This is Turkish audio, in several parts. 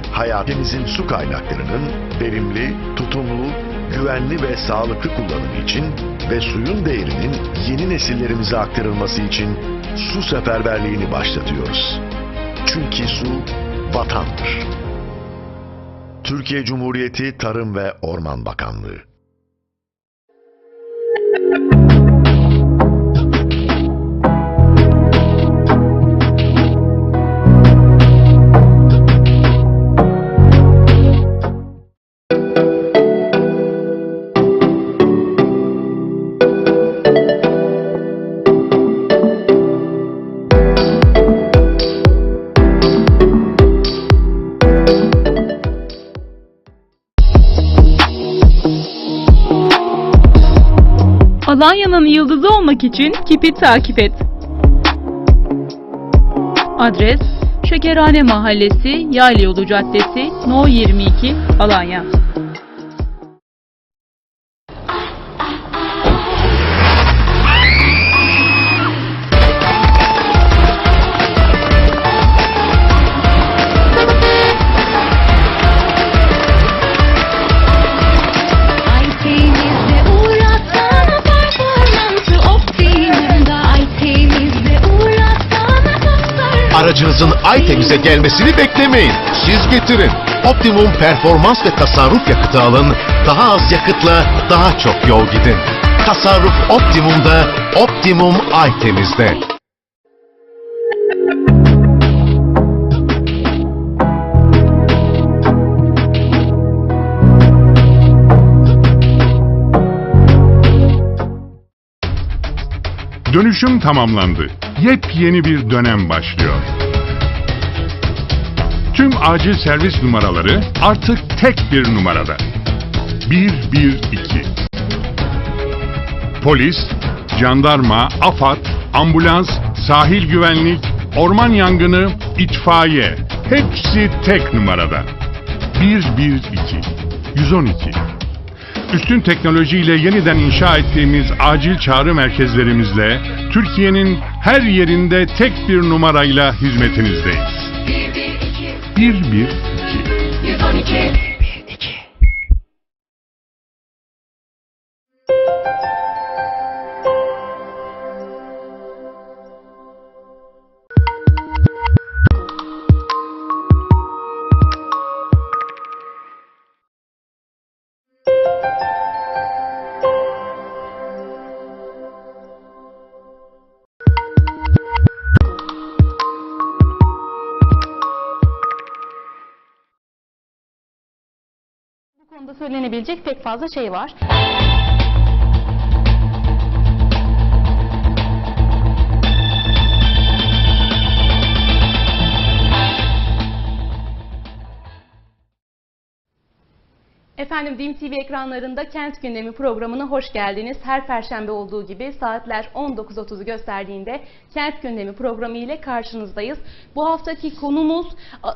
ve hayatınızın su kaynaklarının verimli, tutumlu, güvenli ve sağlıklı kullanımı için ve suyun değerinin yeni nesillerimize aktarılması için su seferberliğini başlatıyoruz. Çünkü su vatandır. Türkiye Cumhuriyeti Tarım ve Orman Bakanlığı Alanya'nın yıldızı olmak için Kipi takip et. Adres Şekerhane Mahallesi, Yaylıyolu Caddesi, No 22, Alanya. Aracınızın Aytemiz'e gelmesini beklemeyin. Siz getirin. Optimum performans ve tasarruf yakıtı alın. Daha az yakıtla daha çok yol gidin. Tasarruf Optimum'da, Optimum Aytemiz'de. Dönüşüm tamamlandı. Yepyeni bir dönem başlıyor. Tüm acil servis numaraları artık tek bir numarada. 112. Polis, jandarma, AFAD, ambulans, sahil güvenlik, orman yangını, itfaiye hepsi tek numarada. 112. 112 üstün teknolojiyle yeniden inşa ettiğimiz acil çağrı merkezlerimizle Türkiye'nin her yerinde tek bir numarayla hizmetinizdeyiz. 112 112 112 söyleyebilecek pek fazla şey var. Efendim DİM TV ekranlarında Kent Gündemi programına hoş geldiniz. Her perşembe olduğu gibi saatler 19.30'u gösterdiğinde Kent Gündemi programı ile karşınızdayız. Bu haftaki konumuz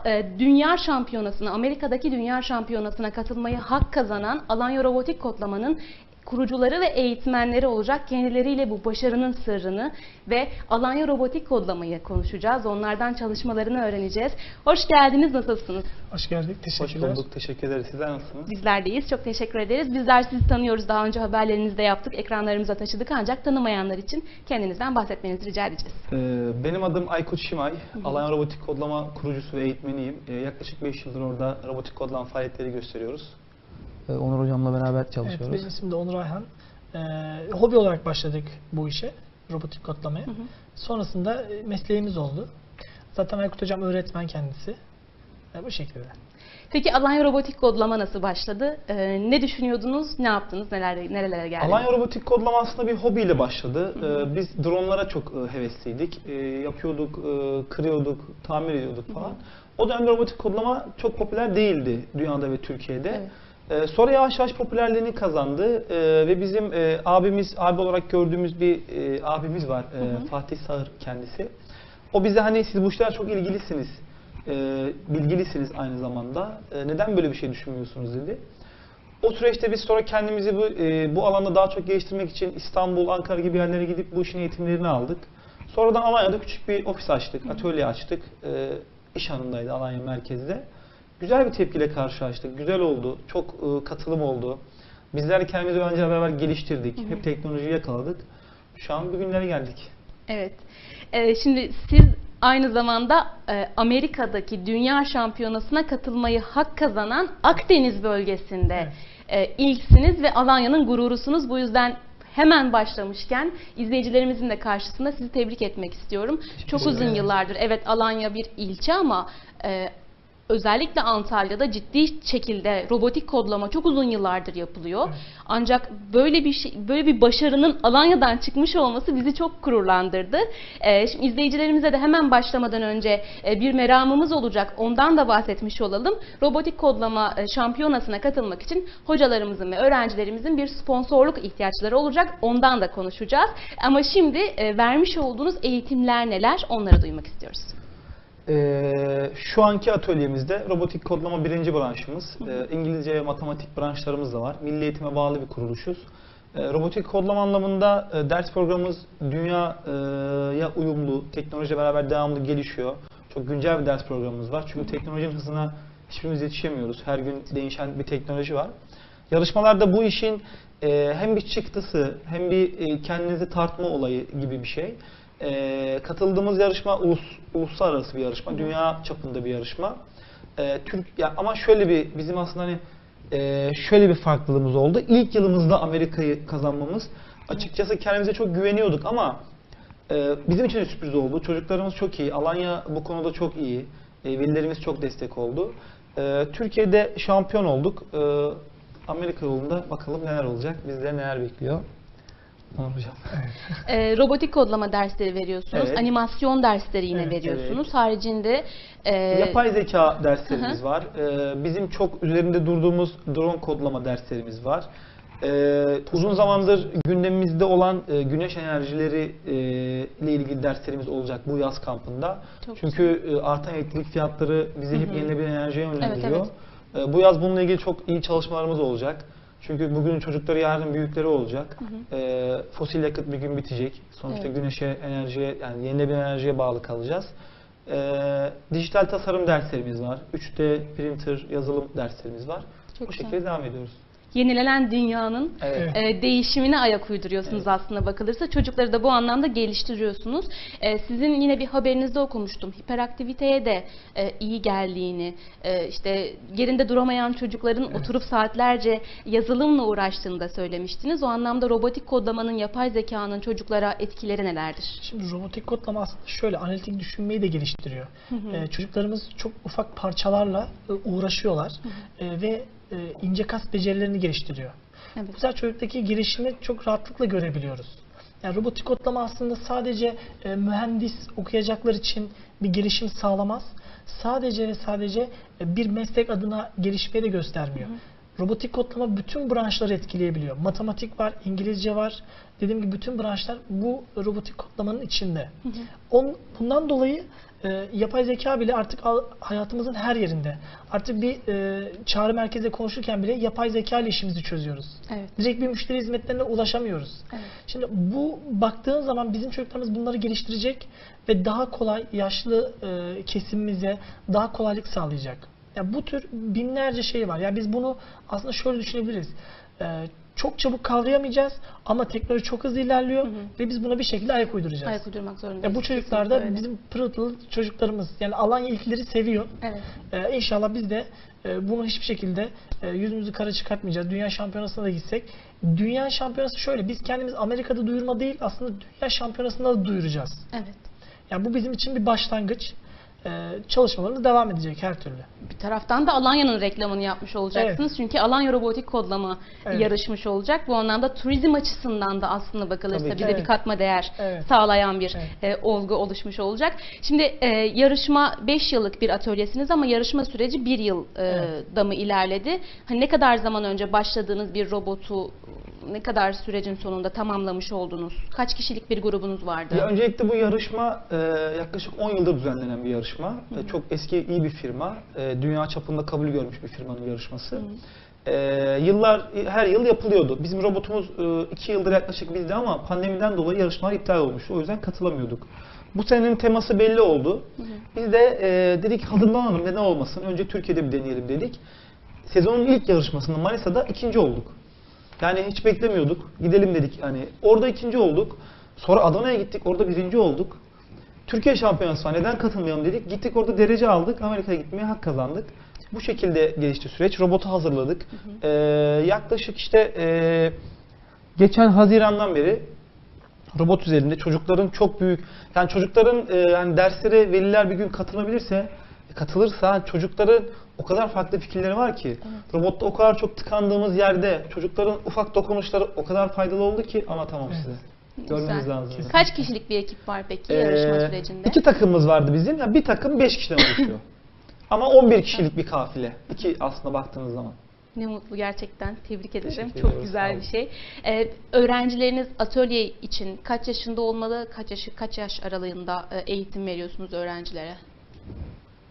e, Dünya Şampiyonası'na, Amerika'daki Dünya Şampiyonası'na katılmayı hak kazanan Alanya Robotik Kodlama'nın kurucuları ve eğitmenleri olacak. Kendileriyle bu başarının sırrını ve Alanya Robotik Kodlamayı konuşacağız. Onlardan çalışmalarını öğreneceğiz. Hoş geldiniz, nasılsınız? Hoş geldik. Hoş Teşekkürler. bulduk. Teşekkür ederiz. Sizler nasılsınız? Bizler deyiz. Çok teşekkür ederiz. Bizler sizi tanıyoruz. Daha önce haberlerinizde yaptık. Ekranlarımıza taşıdık. Ancak tanımayanlar için kendinizden bahsetmenizi rica edeceğiz. Ee, benim adım Aykut Şimay. Alanya Robotik Kodlama kurucusu ve eğitmeniyim. Ee, yaklaşık 5 yıldır orada robotik kodlama faaliyetleri gösteriyoruz. Ee, Onur hocamla beraber Evet, çalışıyoruz. benim ismim de Onur Ayhan. Ee, hobi olarak başladık bu işe, robotik kodlamaya. Sonrasında e, mesleğimiz oldu. Zaten Aykut hocam öğretmen kendisi. E, bu şekilde. Peki Alanya Robotik Kodlama nasıl başladı? Ee, ne düşünüyordunuz? Ne yaptınız? Neler, nerelere geldiniz? Alanya Robotik Kodlama aslında bir hobiyle başladı. Ee, biz dronlara çok e, hevesliydik. Ee, yapıyorduk, e, kırıyorduk, tamir ediyorduk falan. O dönemde robotik kodlama çok popüler değildi dünyada ve Türkiye'de. Evet. Ee, sonra yavaş yavaş popülerliğini kazandı Ee, ve bizim e, abimiz, abi olarak gördüğümüz bir e, abimiz var, e, Fatih Sağır kendisi. O bize hani siz bu işlere çok ilgilisiniz, e, bilgilisiniz aynı zamanda. E, neden böyle bir şey düşünmüyorsunuz dedi. O süreçte biz sonra kendimizi bu, e, bu alanda daha çok geliştirmek için İstanbul, Ankara gibi yerlere gidip bu işin eğitimlerini aldık. Sonradan Alanya'da küçük bir ofis açtık, atölye açtık. E, iş hanındaydı Alanya merkezde. Güzel bir tepkiyle karşılaştık. Güzel oldu. Çok e, katılım oldu. Bizler kendimizi öğrencilerle beraber geliştirdik. Hep teknolojiyi yakaladık. Şu an bugünlere geldik. Evet. Ee, şimdi siz aynı zamanda e, Amerika'daki Dünya Şampiyonası'na katılmayı hak kazanan Akdeniz bölgesinde e, ilksiniz ve Alanya'nın gururusunuz. Bu yüzden hemen başlamışken izleyicilerimizin de karşısında sizi tebrik etmek istiyorum. Çok uzun yıllardır evet Alanya bir ilçe ama e, özellikle Antalya'da ciddi şekilde robotik kodlama çok uzun yıllardır yapılıyor. Ancak böyle bir şey, böyle bir başarının Alanya'dan çıkmış olması bizi çok gururlandırdı. Ee, şimdi izleyicilerimize de hemen başlamadan önce e, bir meramımız olacak. Ondan da bahsetmiş olalım. Robotik kodlama e, şampiyonasına katılmak için hocalarımızın ve öğrencilerimizin bir sponsorluk ihtiyaçları olacak. Ondan da konuşacağız. Ama şimdi e, vermiş olduğunuz eğitimler neler? Onları duymak istiyoruz. Ee, şu anki atölyemizde robotik kodlama birinci branşımız. Ee, İngilizce ve matematik branşlarımız da var. Milli eğitime bağlı bir kuruluşuz. Ee, robotik kodlama anlamında e, ders programımız dünyaya uyumlu, teknolojiyle beraber devamlı gelişiyor. Çok güncel bir ders programımız var. Çünkü teknolojinin hızına hiçbirimiz yetişemiyoruz. Her gün değişen bir teknoloji var. Yarışmalarda bu işin e, hem bir çıktısı hem bir e, kendinizi tartma olayı gibi bir şey. E, katıldığımız yarışma ulus, uluslararası bir yarışma, dünya çapında bir yarışma. E, Türk ya ama şöyle bir bizim aslında hani e, şöyle bir farklılığımız oldu. İlk yılımızda Amerika'yı kazanmamız açıkçası kendimize çok güveniyorduk ama e, bizim için de sürpriz oldu. Çocuklarımız çok iyi. Alanya bu konuda çok iyi. E, velilerimiz çok destek oldu. E, Türkiye'de şampiyon olduk. E, Amerika yolunda bakalım neler olacak. Bizleri neler bekliyor. Hocam. Ee, robotik kodlama dersleri veriyorsunuz. Evet. Animasyon dersleri yine Evet, veriyorsunuz. Haricinde e, Yapay zeka derslerimiz var. Ee, bizim çok üzerinde durduğumuz drone kodlama derslerimiz var. Ee, uzun zamandır gündemimizde olan e, güneş enerjileri e, ile ilgili derslerimiz olacak bu yaz kampında. Çok Çünkü e, artan elektrik fiyatları bizi hep yenilenebilir enerjiye yönlendiriyor. evet. E, bu yaz bununla ilgili çok iyi çalışmalarımız olacak. Çünkü bugünün çocukları yarın büyükleri olacak. E, fosil yakıt bir gün bitecek. Sonuçta Evet. güneşe, enerjiye, yani yenilenebilir enerjiye bağlı kalacağız. Ee, dijital tasarım derslerimiz var. 3D printer yazılım derslerimiz var. Çok Bu şekilde devam ediyoruz. Yenilenen dünyanın Evet. e, değişimine ayak uyduruyorsunuz aslında bakılırsa. Çocukları da bu anlamda geliştiriyorsunuz. E, sizin yine bir haberinizde okumuştum. Hiperaktiviteye de e, iyi geldiğini, e, işte yerinde duramayan çocukların oturup saatlerce yazılımla uğraştığını da söylemiştiniz. O anlamda robotik kodlamanın, yapay zekanın çocuklara etkileri nelerdir? Şimdi robotik kodlama aslında şöyle analitik düşünmeyi de geliştiriyor. Ee, çocuklarımız çok ufak parçalarla e, uğraşıyorlar E, ve e, ince kas becerilerini geliştiriyor. Evet. Bu sefer çocuktaki gelişimi çok rahatlıkla görebiliyoruz. Yani robotik kodlama aslında sadece e, mühendis okuyacaklar için bir gelişim sağlamaz. Sadece ve sadece e, bir meslek adına gelişmeyi de göstermiyor. Robotik kodlama bütün branşları etkileyebiliyor. Matematik var, İngilizce var. Dediğim gibi bütün branşlar bu robotik kodlamanın içinde. On, bundan dolayı e, yapay zeka bile artık al- hayatımızın her yerinde. Artık bir e, çağrı merkezde konuşurken bile yapay zeka ile işimizi çözüyoruz. Evet. Direkt bir müşteri hizmetlerine ulaşamıyoruz. Evet. Şimdi bu baktığın zaman bizim çocuklarımız bunları geliştirecek ve daha kolay yaşlı e, kesimimize daha kolaylık sağlayacak. Ya bu tür binlerce şey var. Ya biz bunu aslında şöyle düşünebiliriz. E, çok çabuk kavrayamayacağız ama teknoloji çok hızlı ilerliyor ve biz buna bir şekilde ayak uyduracağız. Ayak uydurmak zorundayız. Ya bu çocuklar da Kesinlikle öyle. bizim pırıl pırıl çocuklarımız. Yani Alanya ilkleri seviyor. Evet. Ee, inşallah biz de e, bunu hiçbir şekilde e, yüzümüzü kara çıkartmayacağız. Dünya şampiyonasına da gitsek. Dünya şampiyonası şöyle. Biz kendimiz Amerika'da duyurma değil aslında dünya şampiyonasında da duyuracağız. Evet. Yani bu bizim için bir başlangıç. Ee, çalışmalarımız devam edecek her türlü. Bir taraftan da Alanya'nın reklamını yapmış olacaksınız. Çünkü Alanya robotik kodlama Evet. yarışmış olacak. Bu anlamda turizm açısından da aslında bakılırsa bize bir Evet. katma değer Evet. sağlayan bir Evet. e, olgu oluşmuş olacak. Şimdi e, yarışma 5 yıllık bir atölyesiniz ama yarışma süreci 1 yıl e, Evet. da mı ilerledi? Hani ne kadar zaman önce başladığınız bir robotu ne kadar sürecin sonunda tamamlamış oldunuz? Kaç kişilik bir grubunuz vardı? Ya öncelikle bu yarışma e, yaklaşık 10 yıldır düzenlenen bir yarışma. E, çok eski iyi bir firma. E, dünya çapında kabul görmüş bir firmanın yarışması. E, yıllar her yıl yapılıyordu. Bizim robotumuz 2 yıldır yaklaşık bizde ama pandemiden dolayı yarışmalar iptal olmuştu. O yüzden katılamıyorduk. Bu senenin teması belli oldu. Biz de e, dedik hazırlanalım neden olmasın. Önce Türkiye'de bir deneyelim dedik. Sezonun ilk yarışmasında Manisa'da ikinci olduk. Yani hiç beklemiyorduk. Gidelim dedik hani. Orada ikinci olduk. Sonra Adana'ya gittik. Orada birinci olduk. Türkiye şampiyonası var. Neden katılmayalım dedik. Gittik orada derece aldık. Amerika'ya gitmeye hak kazandık. Bu şekilde gelişti süreç. Robotu hazırladık. Ee, yaklaşık işte e, geçen Haziran'dan beri robot üzerinde çocukların çok büyük yani çocukların e, yani derslere veliler bir gün katılabilirse katılırsa çocukların o kadar farklı fikirleri var ki robotta o kadar çok tıkandığımız yerde çocukların ufak dokunuşları o kadar faydalı oldu ki anlatamam size. Görmeniz Güzel. lazım. Kaç kişilik bir ekip var peki yarışma Ee, sürecinde? İki takımımız vardı bizim. Yani bir takım 5 kişiden oluşuyor. Ama 11 kişilik bir kafile. İki aslında baktığınız zaman. Ne mutlu gerçekten. Tebrik ederim. Teşekkür Çok ediyoruz, sağ güzel olun. bir şey. Ee, öğrencileriniz atölye için kaç yaşında olmalı? Kaç yaş kaç yaş aralığında e, eğitim veriyorsunuz öğrencilere?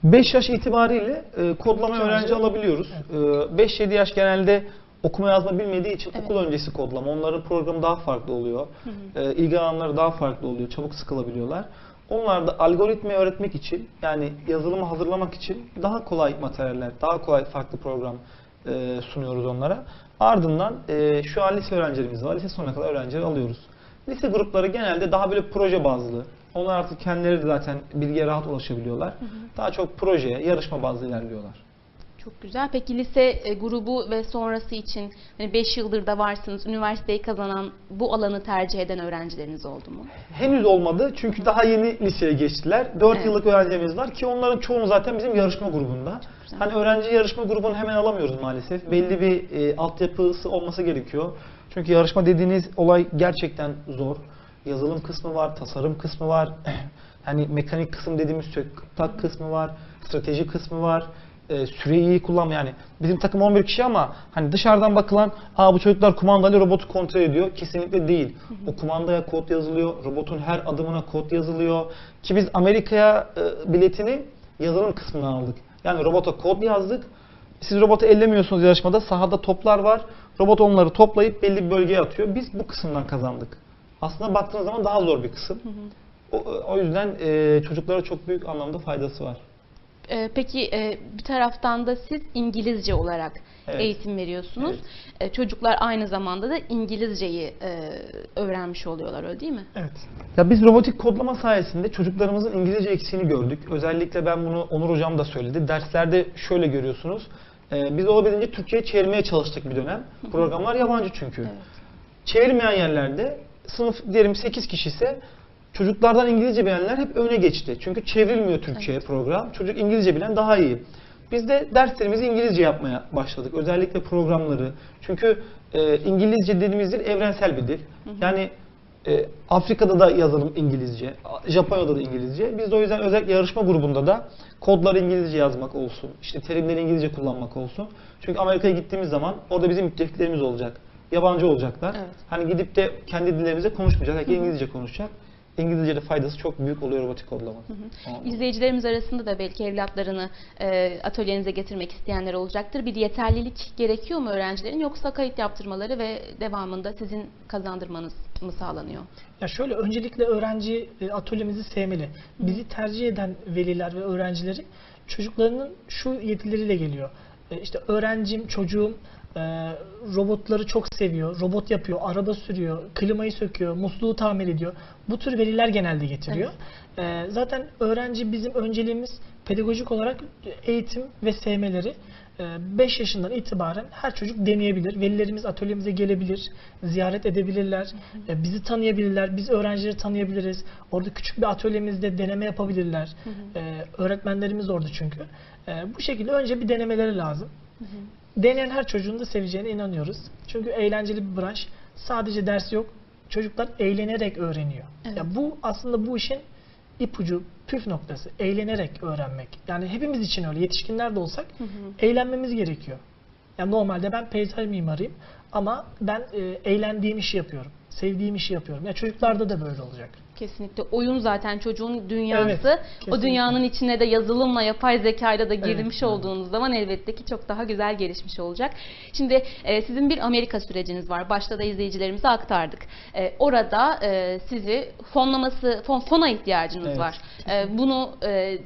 5 yaş itibariyle e, kodlama Öğrenci- öğrenci alabiliyoruz. E, 5-7 yaş genelde okuma yazma bilmediği için Evet. okul öncesi kodlama. Onların programı daha farklı oluyor. E, ilgi alanları daha farklı oluyor. Çabuk sıkılabiliyorlar. Onlar da algoritmayı öğretmek için yani yazılımı hazırlamak için daha kolay materyaller, daha kolay farklı program e, sunuyoruz onlara. Ardından e, şu an lise öğrencilerimiz var. Lise sonuna kadar öğrencileri alıyoruz. Lise grupları genelde daha böyle proje bazlı. Onlar artık kendileri de zaten bilgiye rahat ulaşabiliyorlar. Daha çok projeye, yarışma bazlı ilerliyorlar. Çok güzel. Peki lise e, grubu ve sonrası için hani 5 yıldır da varsınız. Üniversiteyi kazanan, bu alanı tercih eden öğrencileriniz oldu mu? Henüz olmadı çünkü daha yeni liseye geçtiler. 4 Evet. yıllık öğrencimiz var ki onların çoğunu zaten bizim yarışma grubunda. Hani öğrenci yarışma grubunu hemen alamıyoruz maalesef. Belli bir e, altyapısı olması gerekiyor. Çünkü yarışma dediğiniz olay gerçekten zor. Yazılım kısmı var, tasarım kısmı var. hani mekanik kısım dediğimiz tak kısmı var, strateji kısmı var. E, süreyi iyi kullanma yani bizim takım 11 kişi ama hani dışarıdan bakılan Aa, bu çocuklar kumandayla robotu kontrol ediyor kesinlikle değil. O kumandaya kod yazılıyor, robotun her adımına kod yazılıyor ki biz Amerika'ya e, biletini yazılım kısmından aldık. Yani robota kod yazdık. Siz robotu ellemiyorsunuz yarışmada. Sahada toplar var. Robot onları toplayıp belli bir bölgeye atıyor. Biz bu kısımdan kazandık. Aslında baktığınız zaman daha zor bir kısım. O, o yüzden e, çocuklara çok büyük anlamda faydası var. Ee, peki e, bir taraftan da siz İngilizce olarak Evet. eğitim veriyorsunuz. E, çocuklar aynı zamanda da İngilizceyi e, öğrenmiş oluyorlar öyle değil mi? Evet. Ya biz robotik kodlama sayesinde çocuklarımızın İngilizce eksiğini gördük. Özellikle ben bunu Onur Hocam da söyledi. Derslerde şöyle görüyorsunuz. Ee, biz olabildiğince Türkçe'ye çevirmeye çalıştık bir dönem. Programlar yabancı çünkü. Evet. Çevirmeyen yerlerde sınıf diyelim 8 kişi ise çocuklardan İngilizce bilenler hep öne geçti. Çünkü çevrilmiyor Türkçe'ye program. Çocuk İngilizce bilen daha iyi. Biz de derslerimizi İngilizce yapmaya başladık. Özellikle programları. Çünkü e, İngilizce dediğimiz dil evrensel bir dil. Yani e, Afrika'da da yazılım İngilizce, Japonya'da da İngilizce. Biz de o yüzden özellikle yarışma grubunda da kodları İngilizce yazmak olsun, işte terimleri İngilizce kullanmak olsun. Çünkü Amerika'ya gittiğimiz zaman orada bizim müttefiklerimiz olacak. Yabancı olacaklar. Evet. Hani gidip de kendi dillerimize konuşmayacak. Herkes İngilizce konuşacak. İngilizce'de faydası çok büyük oluyor robotik kodlama. Tamam. İzleyicilerimiz arasında da belki evlatlarını e, atölyenize getirmek isteyenler olacaktır. Bir yeterlilik gerekiyor mu öğrencilerin yoksa kayıt yaptırmaları ve devamında sizin kazandırmanız mı sağlanıyor? Ya şöyle öncelikle öğrenci e, atölyemizi sevmeli. Bizi tercih eden veliler ve öğrencileri çocuklarının şu yetileriyle geliyor. E, İşte öğrencim, çocuğum e, robotları çok seviyor, robot yapıyor, araba sürüyor, klimayı söküyor, musluğu tamir ediyor. Bu tür veliler genelde getiriyor. E, Zaten öğrenci bizim önceliğimiz pedagojik olarak eğitim ve sevmeleri. 5 yaşından itibaren her çocuk deneyebilir. Velilerimiz atölyemize gelebilir, ziyaret edebilirler, bizi tanıyabilirler, biz öğrencileri tanıyabiliriz. Orada küçük bir atölyemizde deneme yapabilirler. E, Öğretmenlerimiz orada çünkü. Bu şekilde önce bir denemeleri lazım. Deneyen her çocuğun da seveceğine inanıyoruz. Çünkü eğlenceli bir branş. Sadece ders yok. Çocuklar eğlenerek öğreniyor. Evet. Ya bu aslında bu işin ipucu, püf noktası. Eğlenerek öğrenmek. Yani hepimiz için öyle. Yetişkinler de olsak eğlenmemiz gerekiyor. Yani normalde ben peyzaj mimarıyım ama ben e, eğlendiğim işi yapıyorum. sevdiğim işi yapıyorum. Ya çocuklarda da böyle olacak. Kesinlikle. Oyun zaten çocuğun dünyası. Evet, o dünyanın içine de yazılımla, yapay zekayla da girmiş Evet. olduğunuz zaman elbette ki çok daha güzel gelişmiş olacak. Şimdi e, sizin bir Amerika süreciniz var. Başta da izleyicilerimize aktardık. E, orada e, sizi fonlaması, fon, fona ihtiyacınız Evet. var. E, bunu e,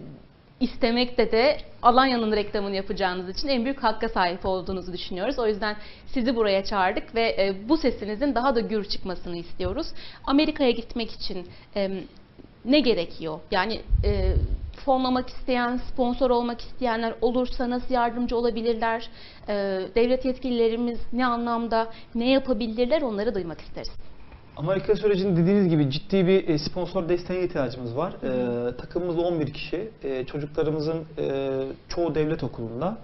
istemekte de Alanya'nın reklamını yapacağınız için en büyük hakka sahip olduğunuzu düşünüyoruz. O yüzden sizi buraya çağırdık ve e, bu sesinizin daha da gür çıkmasını istiyoruz. Amerika'ya gitmek için e, ne gerekiyor? Yani e, fonlamak isteyen, sponsor olmak isteyenler olursa nasıl yardımcı olabilirler? Devlet yetkililerimiz ne anlamda, ne yapabilirler onları duymak isteriz. Amerika sürecinde dediğiniz gibi ciddi bir e, sponsor desteğine ihtiyacımız var. Ee, takımımızda 11 kişi. Ee, çocuklarımızın e, çoğu devlet okulunda.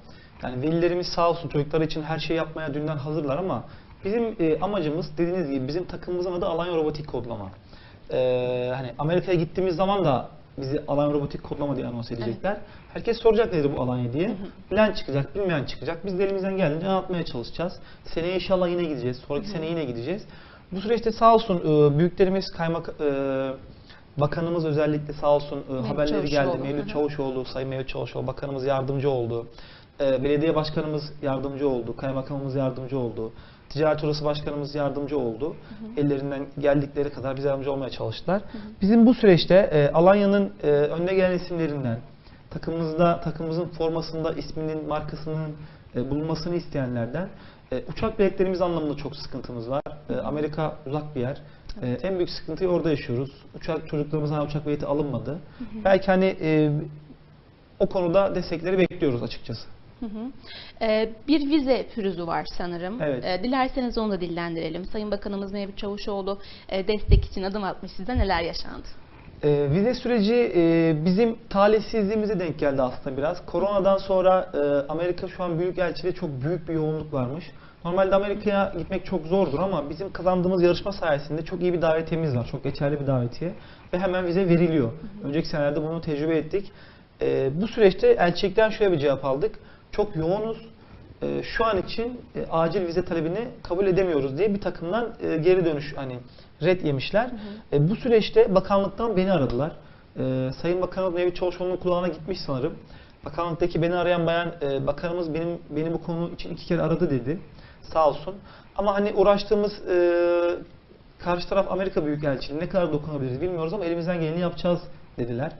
Yani velilerimiz sağ olsun çocuklar için her şeyi yapmaya dünden hazırlar ama bizim e, amacımız dediğiniz gibi bizim takımımızın adı Alanya Robotik Kodlama. Ee, hani Amerika'ya gittiğimiz zaman da bizi Alanya Robotik Kodlama diye anons edecekler. Herkes soracak nedir bu Alanya diye. Bilen çıkacak, bilmeyen çıkacak. Biz de elimizden geldiğince anlatmaya çalışacağız. Seneye inşallah yine gideceğiz. Sonraki sene yine gideceğiz. Bu süreçte sağ olsun e, büyüklerimiz, kaymak e, bakanımız özellikle sağ olsun e, haberleri geldi. Hı Mevlüt hı. Çavuşoğlu, Sayın Mevlüt Çavuşoğlu bakanımız yardımcı oldu. E, belediye başkanımız yardımcı oldu. Kaymakamımız yardımcı oldu. Ticaret Odası Başkanımız yardımcı oldu. Ellerinden geldikleri kadar bize yardımcı olmaya çalıştılar. Bizim bu süreçte e, Alanya'nın e, önde gelen isimlerinden, takımımızda takımımızın formasında isminin, markasının e, bulunmasını isteyenlerden e, uçak biletlerimiz anlamında çok sıkıntımız var. E, Amerika uzak bir yer. E, en büyük sıkıntıyı orada yaşıyoruz. Uçak çocuklarımız hala uçak bileti alınmadı. Belki hani e, o konuda destekleri bekliyoruz açıkçası. Hı hı. Ee, bir vize pürüzü var sanırım. Evet. Ee, dilerseniz onu da dillendirelim. Sayın Bakanımız Mevlüt Çavuşoğlu e, destek için adım atmış. Sizde neler yaşandı? E, vize süreci e, bizim talihsizliğimize denk geldi aslında biraz. Koronadan sonra e, Amerika şu an büyük elçide çok büyük bir yoğunluk varmış. Normalde Amerika'ya gitmek çok zordur ama bizim kazandığımız yarışma sayesinde çok iyi bir davetiyemiz var. Çok geçerli bir davetiye. Ve hemen vize veriliyor. Önceki senelerde bunu tecrübe ettik. E, bu süreçte elçilikten şöyle bir cevap aldık. Çok yoğunuz. E, şu an için e, acil vize talebini kabul edemiyoruz diye bir takımdan e, geri dönüş hani red yemişler. E, bu süreçte bakanlıktan beni aradılar. E, Sayın Bakanımız Mevlüt Çavuşoğlu'nun kulağına gitmiş sanırım. Bakanlıktaki beni arayan bayan e, bakanımız benim beni bu konu için iki kere aradı dedi. Sağ olsun. Ama hani uğraştığımız e, karşı taraf Amerika Büyükelçiliği ne kadar dokunabiliriz bilmiyoruz ama elimizden geleni yapacağız dediler.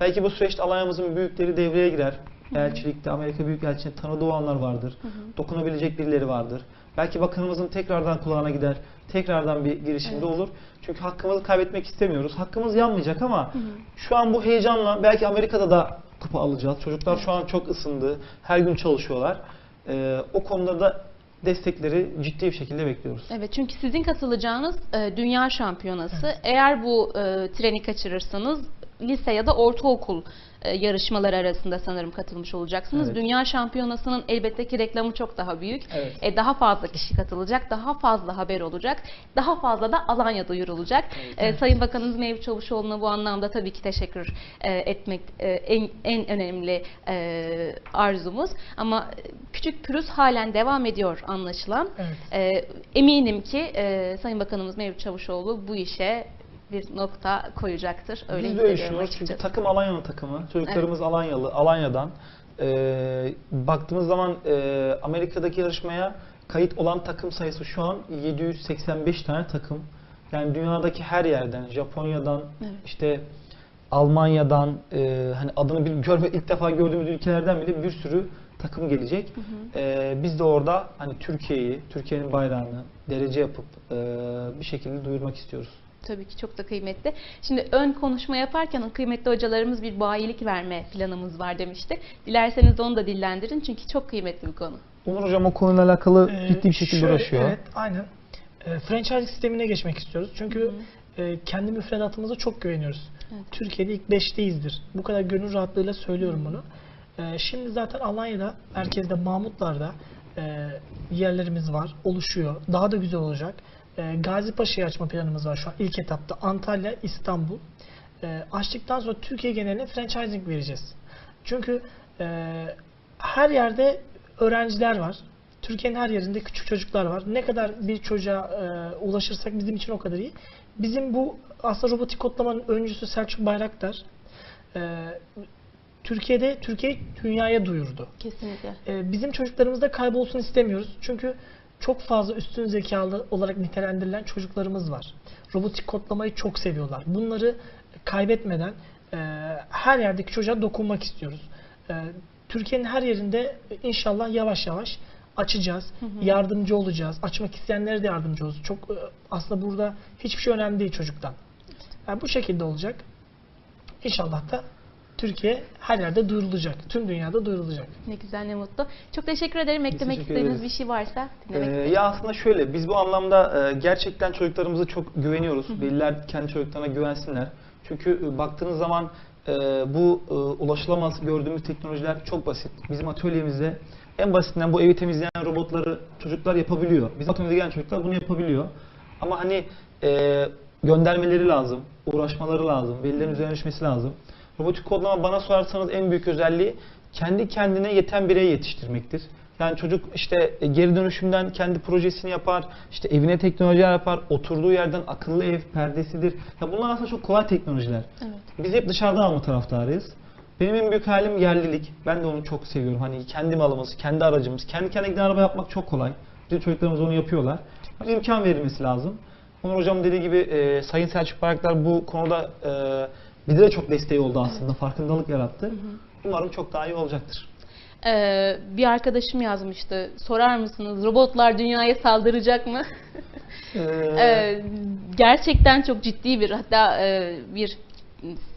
Belki bu süreçte Alanya'mızın büyükleri devreye girer. Elçilikte Amerika Büyükelçiliği tanıdığı olanlar vardır. Dokunabilecek birileri vardır. Belki bakanımızın tekrardan kulağına gider. Tekrardan bir girişimde olur. Çünkü hakkımızı kaybetmek istemiyoruz. Hakkımız yanmayacak ama şu an bu heyecanla belki Amerika'da da kupa alacağız. Çocuklar şu an çok ısındı. Her gün çalışıyorlar. Ee, o konuda da destekleri ciddi bir şekilde bekliyoruz. Evet çünkü sizin katılacağınız e, dünya şampiyonası. Eğer bu e, treni kaçırırsanız lise ya da ortaokul e, yarışmaları arasında sanırım katılmış olacaksınız. Evet. Dünya şampiyonasının elbette ki reklamı çok daha büyük. Evet. E, daha fazla kişi katılacak, daha fazla haber olacak, daha fazla da Alanya duyurulacak. E, Sayın Bakanımız Mevlüt Çavuşoğlu'na bu anlamda tabii ki teşekkür e, etmek e, en, en önemli e, arzumuz. Ama küçük pürüz halen devam ediyor anlaşılan. Evet. E, eminim ki e, Sayın Bakanımız Mevlüt Çavuşoğlu bu işe bir nokta koyacaktır. Öyle Biz de düşünüyoruz çünkü takım Alanya'nın takımı. Çocuklarımız Alanyalı, Alanya'dan. Ee, baktığımız zaman e, Amerika'daki yarışmaya kayıt olan takım sayısı şu an 785 tane takım. Yani dünyadaki her yerden, Japonya'dan, Evet. işte Almanya'dan, e, hani adını bir görme ilk defa gördüğümüz ülkelerden bile bir sürü takım gelecek. Ee, biz de orada hani Türkiye'yi, Türkiye'nin bayrağını derece yapıp e, bir şekilde duyurmak istiyoruz. Tabii ki çok da kıymetli. Şimdi ön konuşma yaparken kıymetli hocalarımız bir bayilik verme planımız var demişti. Dilerseniz onu da dillendirin çünkü çok kıymetli bir konu. Onur Hocam o konuyla alakalı Ee, ciddi bir şekilde şöyle, uğraşıyor. Evet, aynen. E, franchise sistemine geçmek istiyoruz. Çünkü e, kendi müfredatımıza çok güveniyoruz. Evet. Türkiye'de ilk 5'teyizdir. Bu kadar gönül rahatlığıyla söylüyorum bunu. E, şimdi zaten Alanya'da, merkezde, Mahmutlar'da e, yerlerimiz var, oluşuyor. Daha da güzel olacak. E, Gazi Paşa'yı açma planımız var şu an ilk etapta. Antalya, İstanbul. E, açtıktan sonra Türkiye geneline franchising vereceğiz. Çünkü e, her yerde öğrenciler var. Türkiye'nin her yerinde küçük çocuklar var. Ne kadar bir çocuğa e, ulaşırsak bizim için o kadar iyi. Bizim bu aslında robotik kodlamanın öncüsü Selçuk Bayraktar. E, Türkiye'de Türkiye dünyaya duyurdu. Kesinlikle. Ee, bizim çocuklarımız da kaybolsun istemiyoruz. Çünkü çok fazla üstün zekalı olarak nitelendirilen çocuklarımız var. Robotik kodlamayı çok seviyorlar. Bunları kaybetmeden e, her yerdeki çocuğa dokunmak istiyoruz. E, Türkiye'nin her yerinde inşallah yavaş yavaş açacağız. Yardımcı olacağız. Açmak isteyenlere de yardımcı olacağız. Çok e, aslında burada hiçbir şey önemli değil çocuktan. Yani bu şekilde olacak. İnşallah da Türkiye her yerde duyurulacak. Tüm dünyada duyurulacak. Ne güzel ne mutlu. Çok teşekkür ederim. Eklemek istediğiniz ederiz. bir şey varsa dinlemek Ee, isterim. ya aslında şöyle, biz bu anlamda e, gerçekten çocuklarımıza çok güveniyoruz. Veliler kendi çocuklarına güvensinler. Çünkü e, baktığınız zaman e, bu e, ulaşılamaz gördüğümüz teknolojiler çok basit. Bizim atölyemizde en basitinden bu evi temizleyen robotları çocuklar yapabiliyor. Bizim atölyemize gelen çocuklar bunu yapabiliyor. Ama hani e, göndermeleri lazım, uğraşmaları lazım, velilerin üzerine düşmesi lazım. Robotik kodlama bana sorarsanız en büyük özelliği kendi kendine yeten birey yetiştirmektir. Yani çocuk işte e, geri dönüşümden kendi projesini yapar, işte evine teknolojiler yapar, oturduğu yerden akıllı ev perdesidir. Ya bunlar aslında çok kolay teknolojiler. Evet. Biz hep dışarıdan alma taraftarıyız. Benim en büyük hayalim yerlilik. Ben de onu çok seviyorum. Hani kendi malımız, kendi aracımız, kendi kendine araba yapmak çok kolay. Bizim çocuklarımız onu yapıyorlar. Bir imkan verilmesi lazım. Onur Hocam dediği gibi e, Sayın Selçuk Bayraktar bu konuda e, bize de çok desteği oldu aslında. Farkındalık yarattı. Umarım çok daha iyi olacaktır. Ee, bir arkadaşım yazmıştı. Sorar mısınız robotlar dünyaya saldıracak mı? Ee, Ee, gerçekten çok ciddi bir hatta e, bir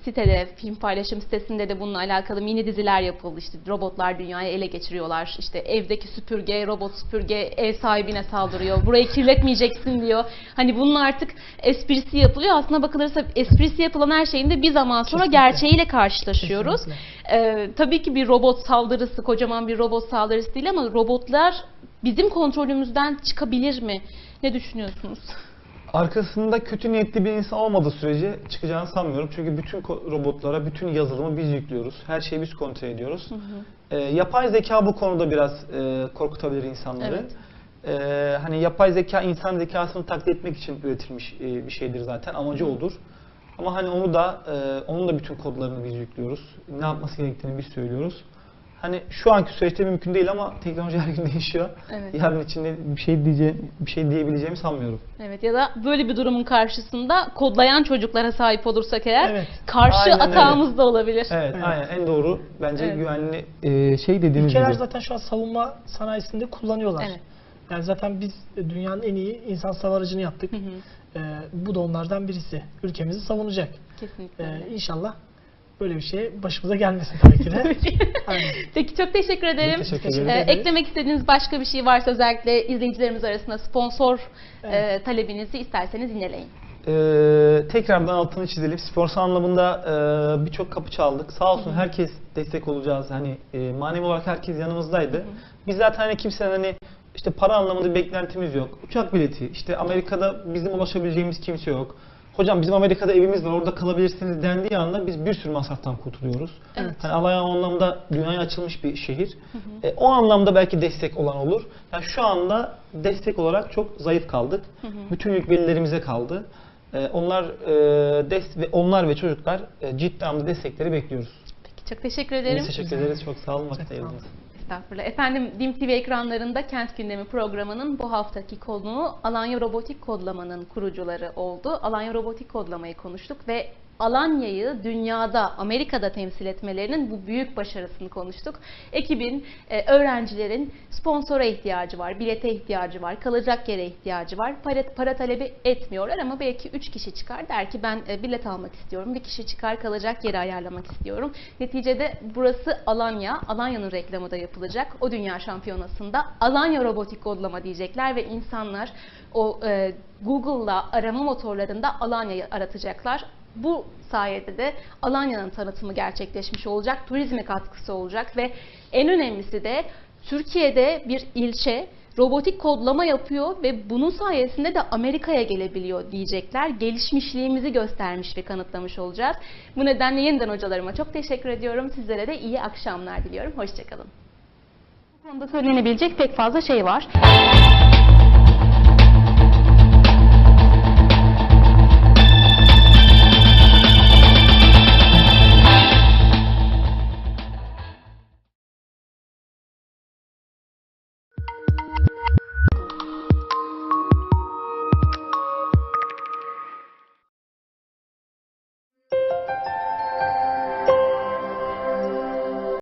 sitede film paylaşım sitesinde de bununla alakalı mini diziler yapıldı. İşte robotlar dünyayı ele geçiriyorlar. İşte evdeki süpürge, robot süpürge ev sahibine saldırıyor. Burayı kirletmeyeceksin diyor. Hani bunun artık esprisi yapılıyor. Aslına bakılırsa esprisi yapılan her şeyin de bir zaman sonra Kesinlikle. gerçeğiyle karşılaşıyoruz. Kesinlikle. Ee, tabii ki bir robot saldırısı, kocaman bir robot saldırısı değil ama robotlar bizim kontrolümüzden çıkabilir mi? Ne düşünüyorsunuz? Arkasında kötü niyetli bir insan olmadığı sürece çıkacağını sanmıyorum. Çünkü bütün robotlara bütün yazılımı biz yüklüyoruz. Her şeyi biz kontrol ediyoruz. Ee, yapay zeka bu konuda biraz e, korkutabilir insanları. Evet. Ee, hani yapay zeka insan zekasını taklit etmek için üretilmiş e, bir şeydir zaten. Amacı odur. Ama hani onu da e, onun da bütün kodlarını biz yüklüyoruz. Ne yapması gerektiğini biz söylüyoruz. Hani şu anki süreçte mümkün değil ama teknoloji her gün değişiyor. Evet. Yarın içinde bir şey diyeceğim, bir şey diyebileceğimi sanmıyorum. Evet ya da böyle bir durumun karşısında kodlayan çocuklara sahip olursak eğer Evet. karşı Aynen öyle. atağımız da olabilir. Evet, Evet. aynen en doğru bence Evet. güvenli e, şey dediğiniz Ülkeler gibi. zaten şu an savunma sanayisinde kullanıyorlar. Evet. Yani zaten biz dünyanın en iyi insan savarıcını yaptık. Hı hı. Ee, bu da onlardan birisi. Ülkemizi savunacak. Kesinlikle. Ee, inşallah böyle bir şey başımıza gelmesin tabii ki de. Peki çok teşekkür ederim. Biz teşekkür Ee, ederiz. eklemek istediğiniz başka bir şey varsa özellikle izleyicilerimiz arasında sponsor Evet. e, talebinizi isterseniz yineleyin. Ee, tekrardan altını çizelim. Sponsor anlamında e, birçok kapı çaldık. Sağ olsun herkes destek olacağız. Hani e, manevi olarak herkes yanımızdaydı. Biz zaten hani kimsenin hani işte para anlamında bir beklentimiz yok. Uçak bileti, işte Amerika'da bizim ulaşabileceğimiz kimse yok. Hocam bizim Amerika'da evimiz var orada kalabilirsiniz dendiği anda biz bir sürü masraftan kurtuluyoruz. Evet. Hani Alanya o anlamda dünyaya açılmış bir şehir. E, o anlamda belki destek olan olur. Yani şu anda destek olarak çok zayıf kaldık. Bütün yük velilerimize kaldı. E, onlar e, des ve onlar ve çocuklar e, ciddi anlamda destekleri bekliyoruz. Peki çok teşekkür ederim. Biz teşekkür ederiz. Çok sağ olun Çok sağ olun. Estağfurullah. Efendim DİM TV ekranlarında Kent Gündemi programının bu haftaki konuğu Alanya Robotik Kodlama'nın kurucuları oldu. Alanya Robotik Kodlama'yı konuştuk ve Alanya'yı dünyada, Amerika'da temsil etmelerinin bu büyük başarısını konuştuk. Ekibin, e, öğrencilerin sponsora ihtiyacı var, bilete ihtiyacı var, kalacak yere ihtiyacı var. Para, para talebi etmiyorlar ama belki 3 kişi çıkar der ki ben e, bilet almak istiyorum, bir kişi çıkar kalacak yeri ayarlamak istiyorum. Neticede burası Alanya, Alanya'nın reklamı da yapılacak. O dünya şampiyonasında Alanya robotik kodlama diyecekler ve insanlar o e, Google'la arama motorlarında Alanya'yı aratacaklar. Bu sayede de Alanya'nın tanıtımı gerçekleşmiş olacak, turizme katkısı olacak ve en önemlisi de Türkiye'de bir ilçe robotik kodlama yapıyor ve bunun sayesinde de Amerika'ya gelebiliyor diyecekler. Gelişmişliğimizi göstermiş ve kanıtlamış olacağız. Bu nedenle yeniden hocalarıma çok teşekkür ediyorum. Sizlere de iyi akşamlar diliyorum. Hoşçakalın. Bu konuda söylenebilecek pek fazla şey var.